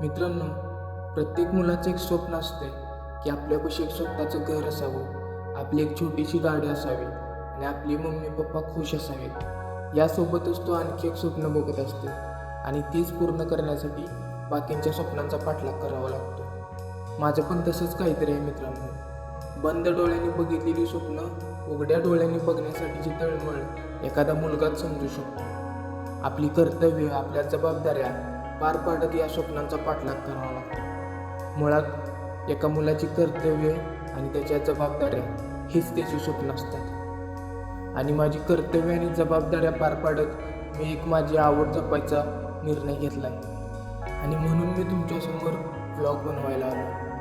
मित्रांनो प्रत्येक मुलाचं एक स्वप्न असते की आपल्यापाशी एक स्वतःचं घर असावं आपली एक छोटीशी गाडी असावी आणि आपली मम्मी पप्पा खुश असावेत. यासोबतच तो आणखी एक स्वप्न बघत असतो आणि तीच पूर्ण करण्यासाठी बाकींच्या स्वप्नांचा पाठलाग करावा लागतो. माझं पण तसंच काहीतरी आहे मित्रांनो. बंद डोळ्यांनी बघितलेली स्वप्न उघड्या डोळ्यांनी बघण्यासाठीची तळमळ एखादा मुलगाच समजू शकतो. आपली कर्तव्य आपल्या जबाबदाऱ्या पार पाडत या स्वप्नांचा पाठलाग करावा लागतो. मुळात एका मुलाची कर्तव्य आणि त्याच्या जबाबदाऱ्या हीच त्याची स्वप्न असतात. आणि माझी कर्तव्य आणि जबाबदाऱ्या पार पाडत मी एक माझी आवड जपायचा निर्णय घेतला आहे आणि म्हणून मी तुमच्यासमोर ब्लॉग बनवायला आलो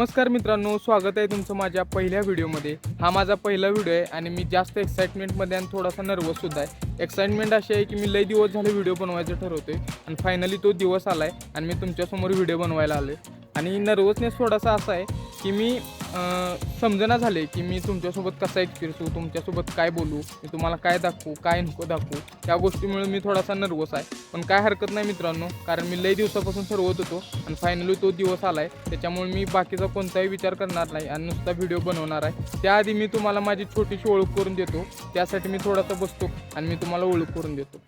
नमस्कार मित्रांनो स्वागत आहे तुमचं माझ्या पहिल्या व्हिडिओमध्ये. हा माझा पहिला व्हिडिओ आहे आणि मी जास्त एक्साइटमेंटमध्ये आणि थोडासा नर्वससुद्धा आहे. एक्साइटमेंट अशी आहे की मी लई दिवस झाले व्हिडिओ बनवायचं ठरवतोय आणि फायनली तो दिवस आला आहे आणि मी तुमच्यासमोर व्हिडिओ बनवायला आलो आहे आणि नर्वसनेस थोडासा असा आहे की मी समजना झाले की मी तुमच्यासोबत कसा एक्सपिरियन्स होऊ तुमच्यासोबत काय बोलू मी तुम्हाला काय दाखवू काय नको दाखवू त्या गोष्टीमुळे मी थोडासा नर्वस आहे. पण काय हरकत नाही मित्रांनो कारण मी लई दिवसापासून ठरवत होतो आणि फायनली तो दिवस आला आहे त्याच्यामुळे मी बाकीचा कोणताही विचार करणार नाही आणि नुसता व्हिडिओ बनवणार आहे. त्याआधी मी तुम्हाला माझी छोटीशी ओळख करून देतो. त्यासाठी मी थोडासा बसतो आणि मी तुम्हाला ओळख करून देतो.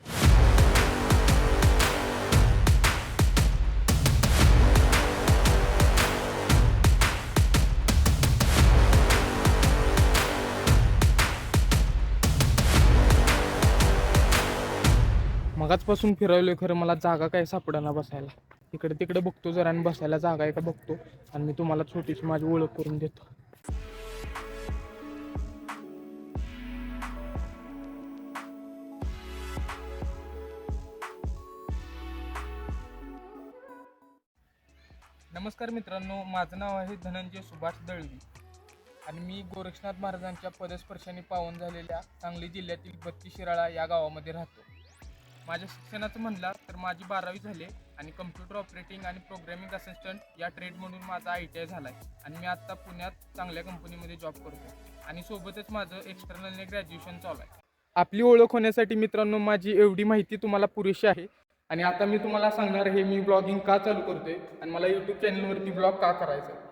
मगाचपासून फिरवलोय खरं मला जागा काय सापडना बसायला. इकडे तिकडे बघतो जरा आणि बसायला जागा आहे का बघतो. आणि मी तुम्हाला छोटीशी माझी ओळख करून देतो. नमस्कार मित्रांनो माझं नाव आहे धनंजय सुभाष दळवी. आणि मी गोरक्षनाथ महाराजांच्या पदस्पर्शाने पावन झालेल्या सांगली जिल्ह्यातील बत्ती शिराळा या गावामध्ये राहतो. माझ्या शिक्षणाचं म्हणला तर माझी बारावी झाली आणि कम्प्युटर ऑपरेटिंग आणि प्रोग्रॅमिंग असिस्टंट या ट्रेडमधून माझा आय टी आय झाला आहे आणि मी आत्ता पुण्यात चांगल्या कंपनीमध्ये जॉब करतो आणि सोबतच माझं एक्सटर्नलने ग्रॅज्युएशन चालू आहे. आपली ओळख होण्यासाठी मित्रांनो माझी एवढी माहिती तुम्हाला पुरेशी आहे. आणि आता मी तुम्हाला सांगणार हे मी ब्लॉगिंग का चालू करतोय? आणि मला यूट्यूब चॅनलवरती ब्लॉग का करायचं आहे